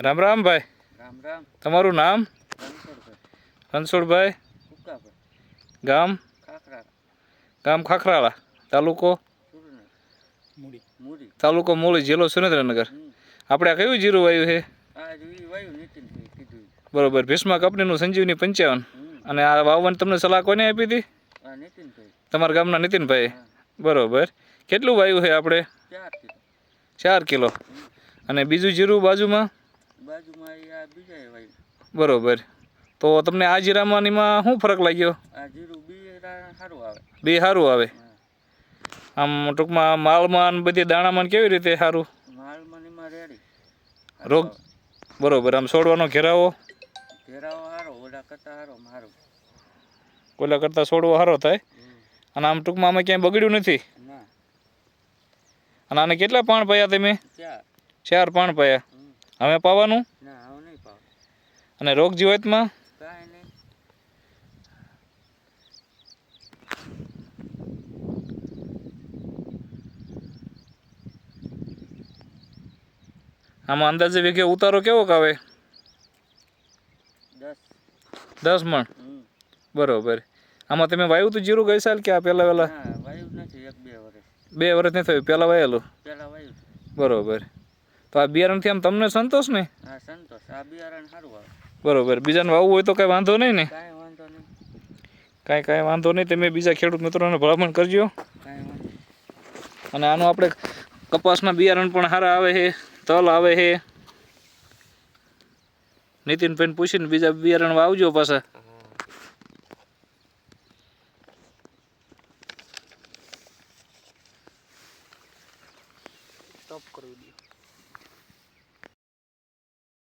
રામ રામ ભાઈ. રામ રામ. તમારું નામ? રણછોડભાઈ. ગામ? ગામ ખાખરાળા. તાલુકો? સુરનગર મૂડી. મૂડી. તાલુકો મૂળી જિલ્લો સુરેન્દ્રનગર. આપણે આ કયું જીરું વાયુ છે? આ જોઈ વાયુ નીતિનભાઈ કીધું બરોબર. ભીષ્મા કંપનીનું સંજીવની પંચાવન. અને આ વાવવાની તમને સલાહ કોને આપી હતી? તમારા ગામના નીતિનભાઈ. બરોબર. કેટલું વાયુ છે આપણે? ચાર કિલો. અને બીજું જીરું બાજુમાં? બાજુમાં આ બીજા વાયુ. બરોબર. તો તમને આ જીરામાં શું ફરક લાગ્યો? આ જીરું બી સારું આવે. બે સારું આવે? આમ ટૂંકમાં માલમાં બધી દાણામાં કેવી રીતે સારું માલમાં રેડી. રોગ બરોબર. આમ છોડવાનો ઘેરાવો? ઘેરાવો સારો ઓલા કરતા સારો મારું કોલા કરતાં છોડવો સારો થાય? અને આમ ટૂંકમાં અમે ક્યાંય બગડ્યું નથી? અને આને કેટલા પાણ પાયા તમે? ચાર. ચાર પાણ પાયા. હવે પાવાનું? અને રોગ જીવતમાં? આમાં અંદાજે વીઘે ઉતારો કેવો આવે દસ. મણ? બરોબર. આમાં તમે વાયુ તું જીરું ગઈ સાલ કે આ પહેલાં વહેલા બે વર્ષ નહીં થયું પહેલા વાયેલું? વાયુ બરોબર. તો આ બિયારણથી આમ તમને સંતોષ ને? હા સંતોષ. આ બરોબર. બીજાને વાવવું હોય તો કાંઈ વાંધો નહીં ને? કાંઈ વાંધો નહીં. કાંઈ કાંઈ વાંધો નહીં. તમે બીજા ખેડૂત મિત્રોને ભલામણ કરજો. અને આનું આપણે કપાસના બિયારણ પણ સારા આવે છે તલ આવે છે. નીતિનભાઈને પૂછીને બીજા બિયારણ વાવજો પાછા. કરવી દો.